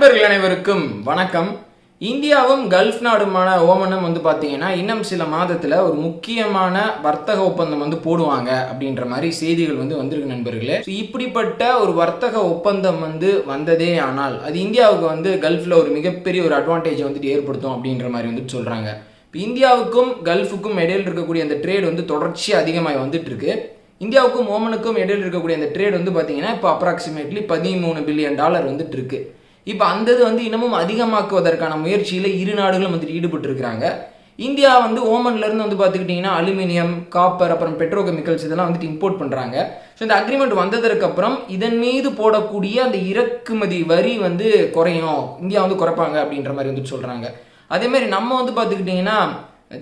நண்பர்கள் அனைவருக்கும் வணக்கம். இந்தியாவும் கல்ஃப் நாடுமான ஓமனும் வந்து பார்த்தீங்கன்னா இன்னும் சில மாதத்தில் ஒரு முக்கியமான வர்த்தக ஒப்பந்தம் வந்து போடுவாங்க அப்படின்ற மாதிரி செய்திகள் வந்து வந்திருக்கு நண்பர்களே. ஸோ இப்படிப்பட்ட ஒரு வர்த்தக ஒப்பந்தம் வந்து வந்ததே ஆனால் அது இந்தியாவுக்கு வந்து கல்ஃபில் ஒரு மிகப்பெரிய ஒரு அட்வான்டேஜை வந்துட்டு ஏற்படுத்தும் அப்படின்ற மாதிரி வந்துட்டு சொல்கிறாங்க இப்போ இந்தியாவுக்கும் கல்ஃபுக்கும் இடையில் இருக்கக்கூடிய அந்த ட்ரேட் வந்து தொடர்ச்சியாக அதிகமாக வந்துட்டு இருக்கு இந்தியாவுக்கும் ஓமனுக்கும் இடையில் இருக்கக்கூடிய அந்த ட்ரேட் வந்து பார்த்தீங்கன்னா இப்போ அப்ராக்சிமேட்லி பதிமூணு பில்லியன் டாலர் வந்துட்டு இருக்கு இப்போ அந்த இது வந்து இன்னமும் அதிகமாக்குவதற்கான முயற்சியில் இரு நாடுகளும் வந்துட்டு ஈடுபட்டிருக்கிறாங்க. இந்தியா வந்து ஓமன்லேருந்து வந்து பார்த்துக்கிட்டிங்கன்னா அலுமினியம் காப்பர் அப்புறம் பெட்ரோகெமிக்கல்ஸ் இதெல்லாம் வந்துட்டு இம்போர்ட் பண்ணுறாங்க ஸோ இந்த அக்ரிமெண்ட் வந்ததற்கப்புறம் இதன் மீது போடக்கூடிய அந்த இறக்குமதி வரி வந்து குறையும். இந்தியா வந்து குறைப்பாங்க அப்படின்ற மாதிரி வந்துட்டு சொல்கிறாங்க அதேமாரி நம்ம வந்து பார்த்துக்கிட்டிங்கன்னா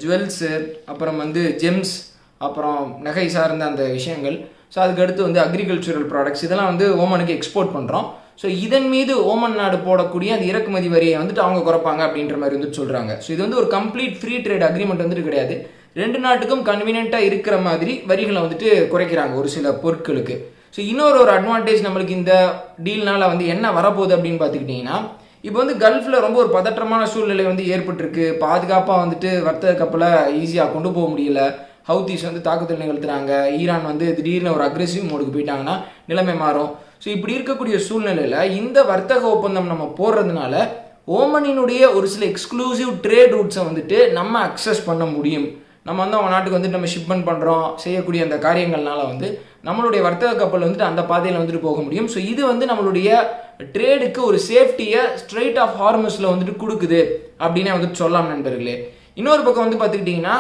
ஜுவல்ஸு அப்புறம் வந்து ஜெம்ஸ் அப்புறம் நகை சார்ந்த அந்த விஷயங்கள். ஸோ அதுக்கடுத்து வந்து அக்ரிகல்ச்சுரல் ப்ராடக்ட்ஸ் இதெல்லாம் வந்து ஓமனுக்கு எக்ஸ்போர்ட் பண்ணுறோம் ஸோ இதன் மீது ஓமன் நாடு போடக்கூடிய அந்த இறக்குமதி வரியை வந்துட்டு அவங்க குறைப்பாங்க அப்படின்ற மாதிரி வந்துட்டு சொல்கிறாங்க ஸோ இது வந்து ஒரு கம்ப்ளீட் ஃப்ரீ ட்ரேட் அக்ரிமெண்ட் வந்துட்டு கிடையாது. ரெண்டு நாட்டுக்கும் கன்வீனியண்ட்டாக இருக்கிற மாதிரி வரிகளை வந்துட்டு குறைக்கிறாங்க ஒரு சில பொருட்களுக்கு. ஸோ இன்னொரு ஒரு அட்வான்டேஜ் நம்மளுக்கு இந்த டீல்னால் வந்து என்ன வரப்போகுது அப்படின்னு பார்த்துக்கிட்டிங்கன்னா இப்போ வந்து கல்ஃபில் ரொம்ப ஒரு பதற்றமான சூழ்நிலை வந்து ஏற்பட்டிருக்கு. பாதுகாப்பாக வந்துட்டு வர்த்தக கப்பலை ஈஸியாக கொண்டு போக முடியல. ஹவுதீஸ் வந்து தாக்குதல் நிகழ்த்துறாங்க. ஈரான் வந்து திடீர்னு ஒரு அக்ரெசிவ் மோடுக்கு போயிட்டாங்கன்னா நிலைமை மாறும். ஸோ இப்படி இருக்கக்கூடிய சூழ்நிலையில் இந்த வர்த்தக ஒப்பந்தம் நம்ம போடுறதுனால ஓமனினுடைய ஒரு சில எக்ஸ்க்ளூசிவ் ட்ரேட் ரூட்ஸை வந்துட்டு நம்ம அக்சஸ் பண்ண முடியும். நம்ம வந்து அவங்க நாட்டுக்கு வந்துட்டு நம்ம ஷிப்மெண்ட் பண்ணுறோம் செய்யக்கூடிய அந்த காரியங்கள்னால வந்து நம்மளுடைய வர்த்தக கப்பல் வந்துட்டு அந்த பாதையில் வந்துட்டு போக முடியும். ஸோ இது வந்து நம்மளுடைய ட்ரேடுக்கு ஒரு சேஃப்டியை ஸ்ட்ரெயிட் ஆஃப் ஹார்மஸில் வந்துட்டு கொடுக்குது அப்படின்னே வந்துட்டு சொல்லலாம் நண்பர்களே. இன்னொரு பக்கம் வந்து பார்த்துக்கிட்டிங்கன்னா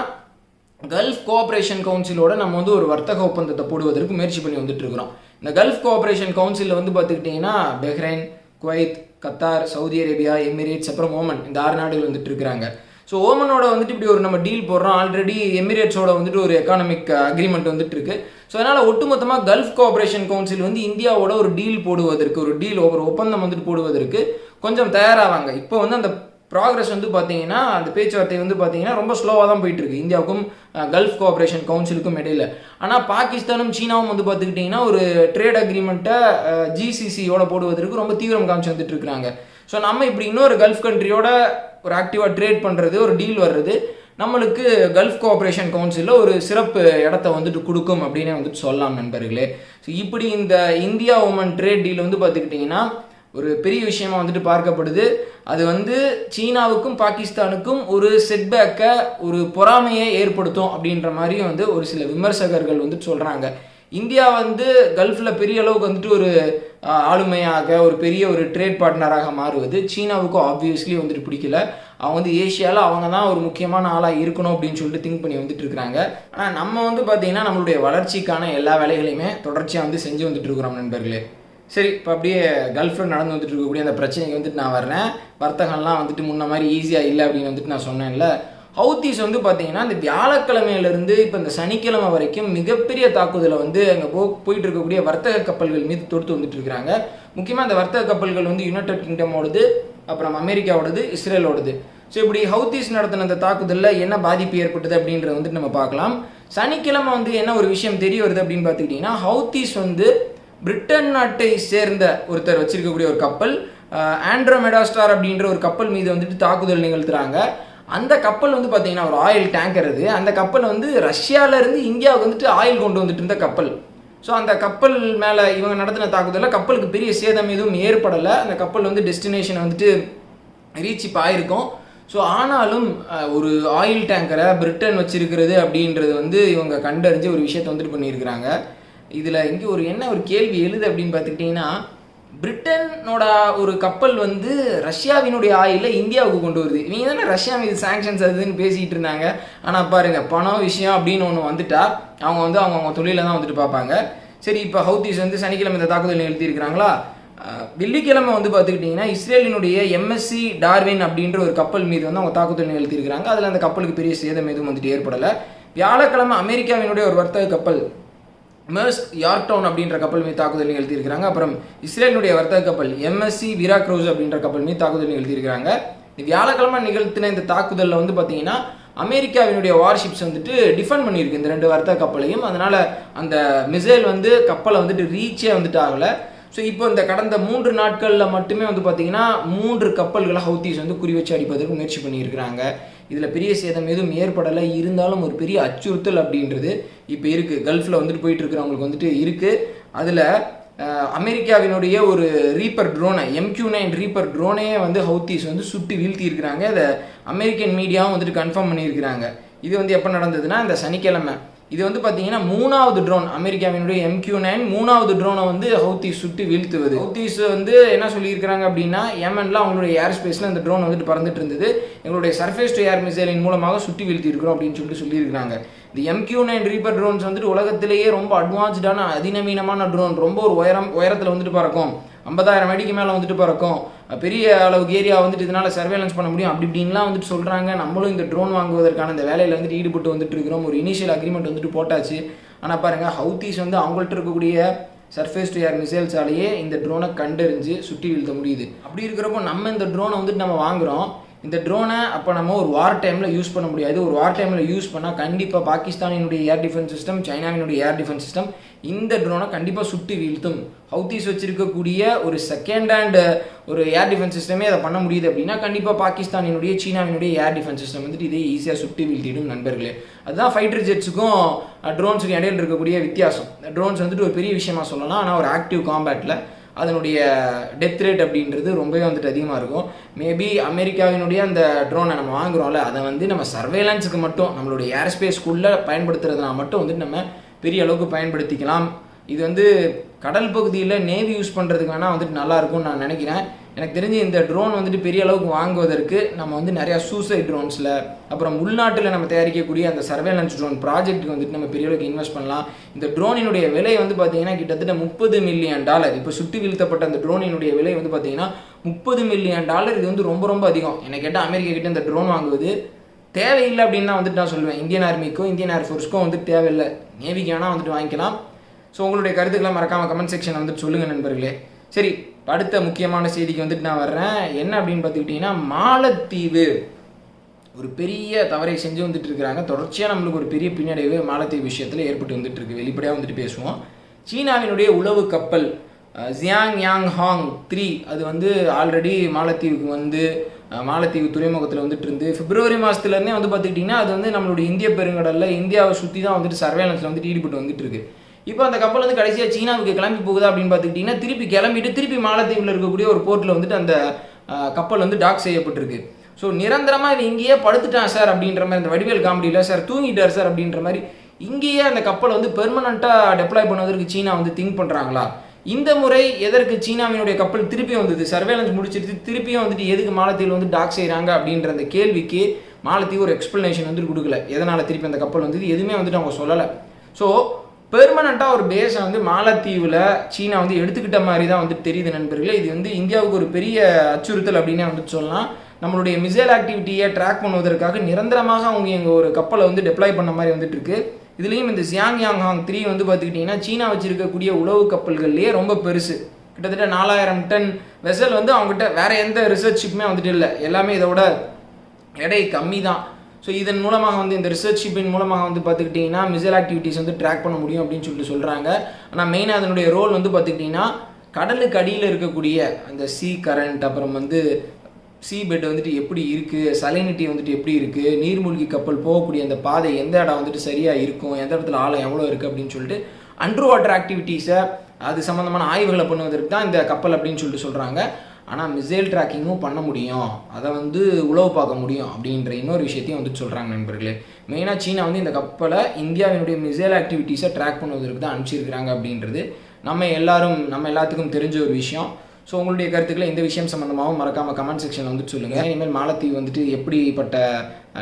கல்ஃப் கோஆப்ரேஷன் கவுன்சிலோட நம்ம வந்து ஒரு வர்த்தக ஒப்பந்தத்தை போடுவதற்கு முயற்சி பண்ணி வந்துட்டு இருக்கிறோம். இந்த கல்ஃப் கோஆப்ரேஷன் கவுன்சிலில் வந்து பார்த்துக்கிட்டிங்கன்னா Bahrain Kuwait Qatar Saudi Arabia Emirates அப்புறம் ஓமன் இந்த ஆறு நாடுகள் வந்துட்டு இருக்கிறாங்க. ஸோ ஓமனோட வந்துட்டு இப்படி ஒரு நம்ம டீல் போடுறோம். ஆல்ரெடி எமிரேட்ஸோட வந்துட்டு ஒரு எக்கானமிக் அக்ரிமெண்ட் uh, வந்துட்டு இருக்கு. ஸோ அதனால் ஒட்டுமொத்தமாக கல்ஃப் கோஆப்ரேஷன் கவுன்சில் வந்து இந்தியாவோட ஒரு டீல் போடுவதற்கு ஒரு டீல் ஒரு ஒப்பந்தம் வந்துட்டு போடுவதற்கு கொஞ்சம் தயாராவாங்க. இப்போ வந்து அந்த ப்ராக்ரஸ் வந்து பார்த்தீங்கன்னா அந்த பேச்சுவார்த்தை வந்து பார்த்தீங்கன்னா ரொம்ப ஸ்லோவாக தான் போயிட்டு இருக்கு இந்தியாவுக்கும் கல்ஃப் கோஆப்ரேஷன் கவுன்சிலுக்கும் இடையில. ஆனால் பாகிஸ்தானும் சீனாவும் வந்து பார்த்துக்கிட்டிங்கன்னா ஒரு ட்ரேட் அக்ரிமெண்ட்டை ஜிசிசியோட போடுவதற்கு ரொம்ப தீவிரம் காமிச்சு வந்துட்டு இருக்கிறாங்க. ஸோ நம்ம இப்படி இன்னொரு கல்ஃப் கண்ட்ரியோட ஒரு ஆக்டிவாக ட்ரேட் பண்ணுறது ஒரு டீல் வர்றது நம்மளுக்கு கல்ஃப் கோஆப்ரேஷன் கவுன்சிலில் ஒரு சிறப்பு இடத்த வந்துட்டு கொடுக்கும் அப்படின்னு வந்துட்டு சொல்லலாம் நண்பர்களே. ஸோ இப்படி இந்த இந்தியா உமன் ட்ரேட் டீல் வந்து பார்த்துக்கிட்டிங்கன்னா ஒரு பெரிய விஷயமா வந்துட்டு பார்க்கப்படுது. அது வந்து சீனாவுக்கும் பாகிஸ்தானுக்கும் ஒரு செட்பேக்கை ஒரு பொறாமையை ஏற்படுத்தும் அப்படின்ற மாதிரியும் வந்து ஒரு சில விமர்சகர்கள் வந்துட்டு சொல்கிறாங்க இந்தியா வந்து கல்ஃபில் பெரிய அளவுக்கு வந்துட்டு ஒரு ஆளுமையாக ஒரு பெரிய ஒரு ட்ரேட் பார்ட்னராக மாறுவது சீனாவுக்கும் ஆப்வியஸ்லி வந்துட்டு பிடிக்கல. அவங்க வந்து ஏஷியாவில் அவங்க தான் ஒரு முக்கியமான ஆளாக இருக்கணும் அப்படின்னு சொல்லிட்டு திங்க் பண்ணி வந்துட்டு இருக்கிறாங்க. ஆனால் நம்ம வந்து பார்த்திங்கன்னா நம்மளுடைய வளர்ச்சிக்கான எல்லா வேலைகளையுமே தொடர்ச்சியாக வந்து செஞ்சு வந்துட்டு இருக்கிறோம் நண்பர்களே. சரி இப்போ அப்படியே கல்ஃபில் நடந்து வந்துட்டு இருக்கக்கூடிய அந்த பிரச்சனைக்கு வந்துட்டு நான் வர்றேன். வர்த்தகம்லாம் வந்துட்டு முன்ன மாதிரி ஈஸியாக இல்லை அப்படின்னு வந்துட்டு நான் சொன்னேன்ல. ஹவுத்தீஸ் வந்து பார்த்தீங்கன்னா இந்த வியாழக்கிழமையிலேருந்து இப்போ இந்த சனிக்கிழமை வரைக்கும் மிகப்பெரிய தாக்குதலை வந்து அங்கே போ போயிட்டு இருக்கக்கூடிய வர்த்தக கப்பல்கள் மீது தொடுத்து வந்துட்டு இருக்கிறாங்க. முக்கியமாக அந்த வர்த்தக கப்பல்கள் வந்து யுனைடெட் கிங்டமோடது அப்புறம் அமெரிக்காவோடது இஸ்ரேலோடது. ஸோ இப்படி ஹவுத்தீஸ் நடத்தின அந்த தாக்குதலில் என்ன பாதிப்பு ஏற்பட்டது அப்படின்றத வந்துட்டு நம்ம பார்க்கலாம். சனிக்கிழமை வந்து என்ன ஒரு விஷயம் தெரிய வருது அப்படின்னு பார்த்துக்கிட்டிங்கன்னா ஹவுத்தீஸ் வந்து பிரிட்டன் நாட்டை சேர்ந்த ஒருத்தர் வச்சிருக்கக்கூடிய ஒரு கப்பல் ஆண்ட்ரோமெடா ஸ்டார் அப்படின்ற ஒரு கப்பல் மீது வந்துட்டு தாக்குதல் நிகழ்த்துறாங்க. அந்த கப்பல் வந்து பார்த்தீங்கன்னா ஒரு ஆயில் டேங்கர் அது. அந்த கப்பல் வந்து ரஷ்யாவிலேருந்து இந்தியாவுக்கு வந்துட்டு ஆயில் கொண்டு வந்துட்டு இருந்த கப்பல். ஸோ அந்த கப்பல் மேலே இவங்க நடத்தின தாக்குதலில் கப்பலுக்கு பெரிய சேதம் எதுவும் ஏற்படலை. அந்த கப்பல் வந்து டெஸ்டினேஷன் வந்துட்டு ரீச் இப்போ ஆயிருக்கும். ஸோ ஆனாலும் ஒரு ஆயில் டேங்கரை பிரிட்டன் வச்சிருக்கிறது அப்படின்றது வந்து இவங்க கண்டறிஞ்சு ஒரு விஷயத்தை வந்துட்டு பண்ணியிருக்கிறாங்க. இதில் இங்கே ஒரு என்ன ஒரு கேள்வி எழுது அப்படின்னு பார்த்துக்கிட்டிங்கன்னா பிரிட்டனோட ஒரு கப்பல் வந்து ரஷ்யாவினுடைய ஆயிலை இந்தியாவுக்கு கொண்டு வருது. இவங்க தானே ரஷ்யா மீது சாங்ஷன்ஸ் அதுன்னு பேசிகிட்டு இருந்தாங்க. ஆனால் பாருங்க பணம் விஷயம் அப்படின்னு ஒன்று வந்துட்டா அவங்க வந்து அவங்க அவங்க தொழிலை தான் வந்துட்டு பார்ப்பாங்க. சரி இப்போ ஹவுதீஸ் வந்து சனிக்கிழமை இந்த தாக்குதல் நிகழ்த்தியிருக்கிறாங்களா? வெள்ளிக்கிழமை வந்து பார்த்துக்கிட்டிங்கன்னா இஸ்ரேலினுடைய எம்எஸ்சி டார்வின் அப்படின்ற ஒரு கப்பல் மீது வந்து அவங்க தாக்குதல் நிகழ்த்தியிருக்கிறாங்க. அதில் அந்த கப்பலுக்கு பெரிய சேதம் எதுவும் வந்துட்டு ஏற்படலை. வியாழக்கிழமை அமெரிக்காவினுடைய ஒரு வர்த்தக கப்பல் மெர்ஸ் யார்டவுன் அப்படின்ற கப்பல் மீது தாக்குதல் நிகழ்த்தியிருக்கிறாங்க. அப்புறம் இஸ்ரேலுடைய வர்த்தக கப்பல் எம்எஸ்சி விரா க்ரூஸ் அப்படின்ற கப்பல் மீது தாக்குதல் நிகழ்த்தியிருக்கிறாங்க. வியாழக்கிழமை நிகழ்த்தின இந்த தாக்குதலில் வந்து பார்த்தீங்கன்னா அமெரிக்காவினுடைய வார்ஷிப்ஸ் வந்துட்டு டிஃபெண்ட் பண்ணியிருக்கு இந்த ரெண்டு வர்த்தக கப்பலையும். அதனால் அந்த மிசைல் வந்து கப்பலை வந்துட்டு ரீச்சே வந்துட்டு ஆகலை. ஸோ இப்போ இந்த கடந்த மூன்று நாட்களில் மட்டுமே வந்து பார்த்தீங்கன்னா மூன்று கப்பல்களை ஹவுத்தீஸ் வந்து குறி வச்சு அடிப்பதற்கு முயற்சி பண்ணியிருக்கிறாங்க. இதில் பெரிய சேதம் எதுவும் ஏற்படலை. இருந்தாலும் ஒரு பெரிய அச்சுறுத்தல் அப்படின்றது இப்போ இருக்குது கல்ஃபில் வந்துட்டு போயிட்டு இருக்கிறவங்களுக்கு வந்துட்டு இருக்குது அதில் அமெரிக்காவினுடைய ஒரு ரீப்பர் ட்ரோனை எம்கியூ நைன் ரீப்பர் ட்ரோனையே வந்து ஹவுத்தீஸ் வந்து சுட்டு வீழ்த்தியிருக்கிறாங்க. அதை அமெரிக்கன் மீடியாவும் வந்துட்டு கன்ஃபார்ம் பண்ணியிருக்கிறாங்க. இது வந்து எப்போ நடந்ததுன்னா இந்த சனிக்கிழமை. இது வந்து பார்த்தீங்கன்னா மூணாவது ட்ரோன் அமெரிக்காவினுடைய எம்கியூ நைன் மூணாவது ட்ரோனை வந்து ஹவுத்தி சுட்டு வீழ்த்துவது. ஹவுத்திஸ் வந்து என்ன சொல்லியிருக்கிறாங்க அப்படின்னா ஏமன்ல அவங்களுடைய ஏர் ஸ்பேஸில் இந்த ட்ரோன் வந்துட்டு பறந்துட்டு இருந்தது. எங்களுடைய சர்ஃபேஸ் டு ஏர் மிசைலின் மூலமாக சுட்டி வீழ்த்தி இருக்கிறோம் அப்படின்னு சொல்லிட்டு சொல்லியிருக்கிறாங்க. இந்த எம்கியூ நைன் ரீப்பர் ட்ரோன்ஸ் வந்துட்டு உலகத்திலேயே ரொம்ப அட்வான்ஸ்டான அதிநவீனமான ட்ரோன் ரொம்ப ஒரு உயரம் உயரத்தில் வந்துட்டு பறக்கும். ஐம்பதாயிரம் அடிக்கு மேலே வந்துட்டு பறக்கும் பெரிய அளவுக்கு ஏரியா வந்துட்டு இதனால் சர்வேலன்ஸ் பண்ண முடியும். அப்படி இப்படின்லாம் வந்துட்டு சொல்கிறாங்க நம்மளும் இந்த ட்ரோன் வாங்குவதற்கான இந்த வேலையில் வந்துட்டு ஈடுபட்டு வந்துட்டு இருக்கிறோம். ஒரு இனிஷியல் அக்ரிமெண்ட் வந்துட்டு போட்டாச்சு. ஆனால் பாருங்கள் ஹவுத்தீஸ் வந்து அவங்கள்ட்ட இருக்கக்கூடிய சர்ஃபேஸ் டு ஏர் மிசைல்ஸாலேயே இந்த ட்ரோனை கண்டறிஞ்சு சுட்டி வீழ்த்த முடியுது. அப்படி இருக்கிறப்போ நம்ம இந்த ட்ரோனை வந்துட்டு நம்ம வாங்குகிறோம் இந்த ட்ரோனை அப்போ நம்ம ஒரு வார் டைமில் யூஸ் பண்ண முடியாது. ஒரு வார் டைமில் யூஸ் பண்ணால் கண்டிப்பாக பாகிஸ்தானினுடைய ஏர் டிஃபென்ஸ் சிஸ்டம் சைனாவினுடைய ஏர் டிஃபென்ஸ் சிஸ்டம் இந்த ட்ரோனை கண்டிப்பாக சுட்டு வீழ்த்தும். ஹவுத்தீஸ் வச்சிருக்கக்கூடிய ஒரு செகண்ட் ஹேண்ட் ஒரு ஏர் டிஃபென்ஸ் சிஸ்டமே அதை பண்ண முடியுது அப்படின்னா கண்டிப்பாக பாகிஸ்தானினுடைய சீனாவினுடைய ஏர் டிஃபென்ஸ் சிஸ்டம் வந்துட்டு இதே ஈஸியாக சுட்டு வீழ்த்திடும் நண்பர்களே. அதுதான் ஃபைட்டர் ஜெட்ஸுக்கும் ட்ரோன்ஸுக்கும் இடையில இருக்கக்கூடிய வித்தியாசம். ட்ரோன்ஸ் வந்துட்டு ஒரு பெரிய விஷயமா சொல்லலாம். ஆனால் ஒரு ஆக்டிவ் காம்பேட்டில் அதனுடைய டெத் ரேட் அப்படின்றது ரொம்பவே வந்துட்டு அதிகமாக இருக்கும். மேபி அமெரிக்காவினுடைய அந்த ட்ரோனை நம்ம வாங்குறோம்ல அதை வந்து நம்ம சர்வேலன்ஸுக்கு மட்டும் நம்மளுடைய ஏர் ஸ்பேஸ்க்குள்ளே பயன்படுத்துறதுனா மட்டும் வந்துட்டு நம்ம பெரிய அளவுக்கு பயன்படுத்திக்கலாம். இது வந்து கடல் பகுதியில் நேவி யூஸ் பண்ணுறதுக்கு வேணால் வந்துட்டு நல்லா இருக்கும்னு நான் நினைக்கிறேன். எனக்கு தெரிஞ்சு இந்த ட்ரோன் வந்துட்டு பெரிய அளவுக்கு வாங்குவதற்கு நம்ம வந்து நிறையா சூசைட் ட்ரோன்ஸில் அப்புறம் உள்நாட்டில் நம்ம தயாரிக்கக்கூடிய அந்த சர்வேலன்ஸ் ட்ரோன் ப்ராஜெக்ட்டுக்கு வந்துட்டு நம்ம பெரிய அளவுக்கு இன்வெஸ்ட் பண்ணலாம். இந்த ட்ரோனினுடைய விலை வந்து பார்த்தீங்கன்னா கிட்டத்தட்ட முப்பது மில்லியன் டாலர் இப்போ சுட்டு வீழ்த்தப்பட்ட அந்த ட்ரோனினுடைய விலை வந்து பார்த்தீங்கன்னா முப்பது மில்லியன் டாலர் இது வந்து ரொம்ப ரொம்ப அதிகம். என்னை கேட்டால் அமெரிக்கா கிட்ட இந்த ட்ரோன் வாங்குவது தேவையில்லை அப்படின்னு தான் வந்துட்டு நான் சொல்லுவேன். இந்தியன் ஆர்மிக்கும் இந்தியன் ஏர்ஃபோர்ஸ்க்கும் வந்துட்டு தேவையில்லை. நேவிக்கு வேணால் வந்துட்டு வாங்கிக்கலாம். ஸோ உங்களுடைய கருத்துக்களை மறக்காமல் கமெண்ட் செக்ஷனில் வந்துட்டு சொல்லுங்கள் நண்பர்களே. சரி அடுத்த முக்கியமான செய்திக்கு வந்துட்டு நான் வர்றேன். என்ன அப்படின்னு பார்த்துக்கிட்டிங்கன்னா மாலத்தீவு. ஒரு பெரிய தவறை செஞ்சு வந்துட்டு இருக்கிறாங்க. தொடர்ச்சியாக நம்மளுக்கு ஒரு பெரிய பின்னடைவு மாலத்தீவு விஷயத்தில் ஏற்பட்டு வந்துட்டு இருக்கு. வெளிப்படையாக வந்துட்டு பேசுவோம். சீனாவினுடைய உளவு கப்பல் ஜியாங் யாங் ஹாங் த்ரீ அது வந்து ஆல்ரெடி மாலத்தீவுக்கு வந்து மாலத்தீவு துறைமுகத்தில் வந்துட்டு இருந்து பிப்ரவரி மாதத்துலேருந்தே வந்து பார்த்துக்கிட்டிங்கன்னா அது வந்து நம்மளுடைய இந்திய பெருங்கடலில் இந்தியாவை சுற்றி தான் வந்துட்டு சர்வேலன்ஸில் வந்துட்டு ஈடுபட்டு வந்துட்டு இருக்கு. இப்போ அந்த கப்பல் வந்து கடைசியாக சீனாவுக்கு கிளம்பி போகுதா அப்படின்னு பார்த்துக்கிட்டிங்கன்னா திருப்பி கிளம்பிட்டு திருப்பி மாலத்தீவில் இருக்கக்கூடிய ஒரு போர்ட்டில் வந்துட்டு அந்த கப்பல் வந்து டாக் செய்யப்பட்டிருக்கு. ஸோ நிரந்தரமாக இது இங்கேயே படுத்துட்டான் சார் அப்படின்ற மாதிரி அந்த வடிவேல் காமெடியில் சார் தூங்கிட்டார் சார் அப்படின்ற மாதிரி இங்கேயே அந்த கப்பலை வந்து பெர்மனண்ட்டாக டெப்ளாய் பண்ணுவதற்கு சீனா வந்து திங்க் பண்ணுறாங்களா இந்த முறை எதற்கு சீனாவினுடைய கப்பல் திருப்பியும் வந்தது? சர்வேலன்ஸ் முடிச்சிருச்சு திருப்பியும் வந்துட்டு எதுக்கு மாலத்தீவில் வந்து டாக் செய்கிறாங்க அப்படின்ற அந்த கேள்விக்கு மாலத்தீவு ஒரு எக்ஸ்பிளனேஷன் வந்துட்டு கொடுக்கல. எதனால் திருப்பி அந்த கப்பல் வந்தது? எதுவுமே வந்துட்டு அவங்க சொல்லலை. ஸோ பெர்மனண்ட்டாக ஒரு பேஸை வந்து மாலத்தீவில் சீனா வந்து எடுத்துக்கிட்ட மாதிரி தான் வந்து தெரியுது நண்பர்களே. இது வந்து இந்தியாவுக்கு ஒரு பெரிய அச்சுறுத்தல் அப்படின்னே வந்துட்டு சொல்லலாம். நம்மளுடைய மிசைல் ஆக்டிவிட்டியை ட்ராக் பண்ணுவதற்காக நிரந்தரமாக அவங்க எங்கள் ஒரு கப்பலை வந்து டெப்ளாய் பண்ண மாதிரி வந்துட்டு இருக்கு இதுலேயும் இந்த சியாங் யாங் ஹாங் த்ரீ வந்து பார்த்துக்கிட்டிங்கன்னா சீனா வச்சிருக்கக்கூடிய உளவு கப்பல்கள்லேயே ரொம்ப பெருசு. கிட்டத்தட்ட நாலாயிரம் டன் வெசல் வந்து அவங்ககிட்ட வேற எந்த ரிசர்ச் ஷிப்புமே வந்துட்டு இல்லை. எல்லாமே இதோட எடை கம்மி தான் ஸோ இதன் மூலமாக வந்து இந்த ரிசர்ச் ஷிப்பின் மூலமாக வந்து பார்த்துக்கிட்டிங்கன்னா மிசைல் ஆக்டிவிட்டீஸ் வந்து ட்ராக் பண்ண முடியும் அப்படின்னு சொல்லிட்டு சொல்கிறாங்க ஆனால் மெயினாக அதனுடைய ரோல் வந்து பார்த்துக்கிட்டிங்கன்னா கடலுக்கு அடியில் இருக்கக்கூடிய அந்த சீ கரண்ட் அப்புறம் வந்து சீ பெட் வந்துட்டு எப்படி இருக்குது சலைனிட்டி வந்துட்டு எப்படி இருக்குது நீர்மூழ்கி கப்பல் போகக்கூடிய அந்த பாதை எந்த இடம் வந்துட்டு சரியாக இருக்கும் எந்த இடத்துல ஆழம் எவ்வளோ இருக்குது அப்படின்னு சொல்லிட்டு அண்டர் வாட்டர் ஆக்டிவிட்டீஸை அது சம்மந்தமான ஆய்வுகளை பண்ணுவதற்கு தான் இந்த கப்பல் அப்படின்னு சொல்லிட்டு சொல்கிறாங்க ஆனால் மிசைல் ட்ராக்கிங்கும் பண்ண முடியும். அதை வந்து உளவு பார்க்க முடியும் அப்படின்ற இன்னொரு விஷயத்தையும் வந்துட்டு சொல்கிறாங்க நண்பர்களே. மெயினாக சீனா வந்து இந்த கப்பலை இந்தியாவினுடைய மிசைல் ஆக்டிவிட்டீஸை ட்ராக் பண்ணுவதற்கு தான் அனுப்பிச்சிருக்கிறாங்க அப்படின்றது நம்ம எல்லாரும் நம்ம எல்லாத்துக்கும் தெரிஞ்ச ஒரு விஷயம். ஸோ உங்களுடைய கருத்துக்களை இந்த விஷயம் சம்மந்தமாகவும் மறக்காமல் கமெண்ட் செக்ஷனில் வந்துட்டு சொல்லுங்கள் இனிமேல் மாலத்தீவு வந்துட்டு எப்படிப்பட்ட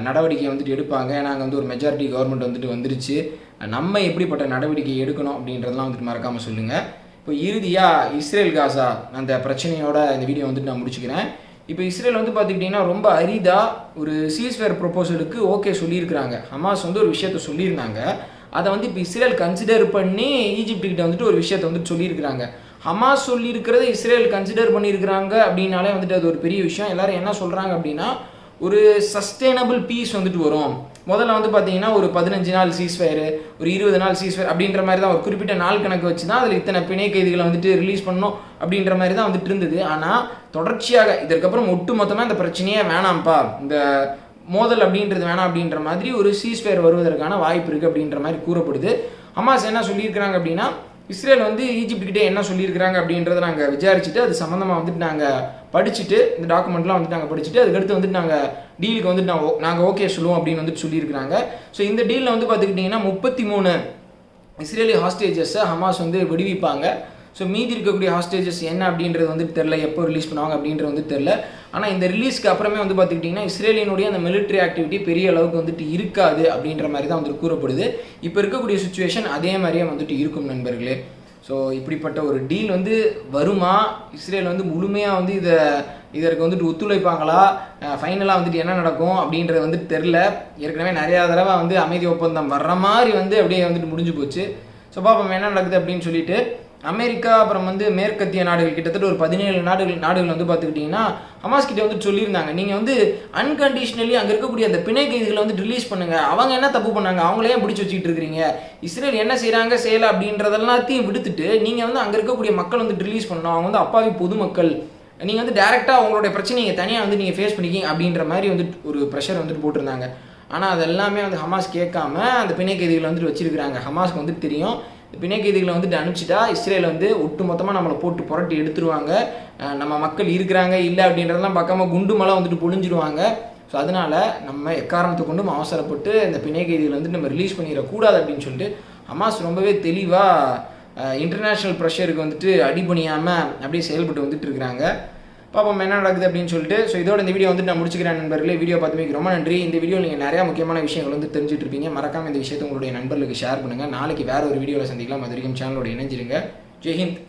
நடவடிக்கை வந்துட்டு எடுப்பாங்க? நாங்கள் வந்து ஒரு மெஜாரிட்டி கவர்மெண்ட் வந்துட்டு வந்துருச்சு. நம்ம எப்படிப்பட்ட நடவடிக்கை எடுக்கணும் அப்படின்றதெல்லாம் வந்துட்டு மறக்காமல் சொல்லுங்கள் இப்போ இறுதியாக இஸ்ரேல் காசா அந்த பிரச்சனையோட இந்த வீடியோ வந்துட்டு நான் முடிச்சுக்கிறேன். இப்போ இஸ்ரேல் வந்து பார்த்துக்கிட்டிங்கன்னா ரொம்ப அரிதாக ஒரு சீஸ்வேர் ப்ரொப்போசலுக்கு ஓகே சொல்லியிருக்கிறாங்க. ஹமாஸ் வந்து ஒரு விஷயத்த சொல்லியிருந்தாங்க. அதை வந்து இப்போ இஸ்ரேல் கன்சிடர் பண்ணி ஈஜிப்டிகிட்ட வந்துட்டு ஒரு விஷயத்த வந்துட்டு சொல்லியிருக்கிறாங்க. ஹமாஸ் சொல்லியிருக்கிறத இஸ்ரேல் கன்சிடர் பண்ணியிருக்கிறாங்க அப்படின்னாலே வந்துட்டு அது ஒரு பெரிய விஷயம். எல்லாரும் என்ன சொல்கிறாங்க அப்படின்னா ஒரு சஸ்டெயினபிள் பீஸ் வந்துட்டு வரும். முதல்ல வந்து பார்த்தீங்கன்னா ஒரு பதினஞ்சு நாள் சீஸ்ஃபயர் ஒரு இருபது நாள் சீஸ்ஃபயர் அப்படின்ற மாதிரி தான் ஒரு குறிப்பிட்ட நாள் கணக்கு வச்சு தான் அதில் இத்தனை பிணை கைதிகளை வந்துட்டு ரிலீஸ் பண்ணணும் அப்படின்ற மாதிரி தான் வந்துட்டு இருந்தது. ஆனால் தொடர்ச்சியாக இதற்கப்புறம் ஒட்டு மொத்தமாக இந்த பிரச்சனையே வேணாம்ப்பா. இந்த மோதல் அப்படின்றது வேணாம் அப்படின்ற மாதிரி ஒரு சீஸ்ஃபயர் வருவதற்கான வாய்ப்பு இருக்குது அப்படின்ற மாதிரி கூறப்படுது. ஹமாஸ் என்ன சொல்லியிருக்கிறாங்க அப்படின்னா இஸ்ரேல் வந்து ஈஜிப்ட் கிட்டே என்ன சொல்லியிருக்கிறாங்க அப்படின்றத நாங்கள் விசாரிச்சுட்டு அது சம்மந்தமாக வந்துட்டு நாங்கள் படிச்சுட்டு இந்த டாக்குமெண்ட்லாம் வந்துட்டு நாங்கள் படிச்சுட்டு அதுக்கடுத்து வந்துட்டு நாங்கள் டீலுக்கு வந்துட்டு நாங்கள் நாங்கள் ஓகே சொல்லுவோம் அப்படின்னு வந்துட்டு சொல்லியிருக்கிறாங்க. ஸோ இந்த டீலில் வந்து பார்த்துக்கிட்டிங்கன்னா முப்பத்தி மூணு இஸ்ரேலி ஹாஸ்டேஜஸை ஹமாஸ் வந்து விடுவிப்பாங்க. ஸோ மீதி இருக்கக்கூடிய ஹாஸ்டேஜஸ் என்ன அப்படின்றது வந்து தெரில எப்போ ரிலீஸ் பண்ணுவாங்க அப்படின்றது வந்து தெரில ஆனால் இந்த ரிலீஸ்க்கு அப்புறமே வந்து பார்த்துக்கிட்டிங்கன்னா இஸ்ரேலினுடைய அந்த மிலிட்ரி ஆக்டிவிட்டி பெரிய அளவுக்கு வந்துட்டு இருக்காது அப்படின்ற மாதிரி தான் வந்துட்டு கூறப்படுது. இப்போ இருக்கக்கூடிய சுச்சுவேஷன் அதே மாதிரியே வந்துட்டு இருக்கும் நண்பர்களே. ஸோ இப்படிப்பட்ட ஒரு டீல் வந்து வருமா? இஸ்ரேல் வந்து முழுமையாக வந்து இதை இதற்கு வந்துட்டு ஒத்துழைப்பாங்களா? ஃபைனலாக வந்துட்டு என்ன நடக்கும் அப்படின்றது வந்துட்டு தெரில ஏற்கனவே நிறையா தடவை வந்து அமைதி ஒப்பந்தம் வர்ற மாதிரி வந்து அப்படியே வந்துட்டு முடிஞ்சு போச்சு. ஸோ பாப்போம் என்ன நடக்குது அப்படின்னு சொல்லிட்டு. அமெரிக்கா அப்புறம் வந்து மேற்கத்திய நாடுகள் கிட்டத்தட்ட ஒரு பதினேழு நாடுகள் நாடுகள் வந்து பார்த்துக்கிட்டிங்கன்னா ஹமாஸ் கிட்டே வந்து சொல்லியிருந்தாங்க. நீங்கள் வந்து அன்கண்டிஷனலி அங்கே இருக்கக்கூடிய அந்த பிணை கைதிகளை வந்து ரிலீஸ் பண்ணுங்க. அவங்க என்ன தப்பு பண்ணாங்க? அவங்களே ஏன் பிடிச்சி வச்சுக்கிட்டு இருக்கிறீங்க? இஸ்ரேல் என்ன செய்கிறாங்க செய்யலை அப்படின்றதெல்லாத்தையும் விடுத்துட்டு நீங்கள் வந்து அங்கே இருக்கக்கூடிய மக்கள் வந்து ரிலீஸ் பண்ணணும். அவங்க வந்து அப்பாவி பொதுமக்கள். நீங்கள் வந்து டேரெக்டாக அவங்களுடைய பிரச்சனையை தனியாக வந்து நீங்கள் ஃபேஸ் பண்ணிக்கிங்க அப்படின்ற மாதிரி வந்து ஒரு ப்ரெஷர் வந்துட்டு போட்டிருந்தாங்க. ஆனால் அது எல்லாமே வந்து ஹமாஸ் கேட்காம அந்த பிணை கைதிகளை வந்துட்டு வச்சிருக்கிறாங்க. ஹமாஸ்க்கு வந்துட்டு தெரியும். பிணைக்கைதிகளை பிணை கைதிகளை வந்துட்டு அனுப்பிச்சிட்டா இஸ்ரேல் வந்து ஒட்டு மொத்தமாக நம்மளை போட்டு புரட்டி எடுத்துருவாங்க. நம்ம மக்கள் இருக்கிறாங்க இல்லை அப்படின்றதெல்லாம் பார்க்காம குண்டு மலை வந்துட்டு பொழிஞ்சிடுவாங்க ஸோ அதனால் நம்ம எக்காரணத்தை கொண்டும் அவசரப்பட்டு இந்த பிணை கைதிகளை வந்துட்டு நம்ம ரிலீஸ் பண்ணிடக்கூடாது அப்படின்னு சொல்லிட்டு ஹமாஸ் ரொம்பவே தெளிவாக இன்டர்நேஷ்னல் ப்ரெஷருக்கு வந்துட்டு அடிபணியாமல் அப்படியே செயல்பட்டு வந்துட்டு இருக்கிறாங்க. பார்ப்போம் என்ன நடக்குது அப்படின்னு சொல்லிட்டு. ஸோ இதோட இந்த வீடியோ வந்து நான் முடிச்சுக்கிறேன் நண்பர்களே. வீடியோ பார்த்துமே ரொம்ப நன்றி. இந்த வீடியோ நீங்கள் நிறையா முக்கியமான விஷயங்கள் வந்து தெரிஞ்சுட்டு இருப்பீங்க. மறக்காம இந்த விஷயத்தை உங்களுடைய நண்பர்களுக்கு ஷேர் பண்ணுங்கள் நாளைக்கு வேறு ஒரு வீடியோவில் சந்திக்கலாம். அது வரைக்கும் சேனலோட இணைஞ்சிருங்க. ஜெய்ஹிந்த்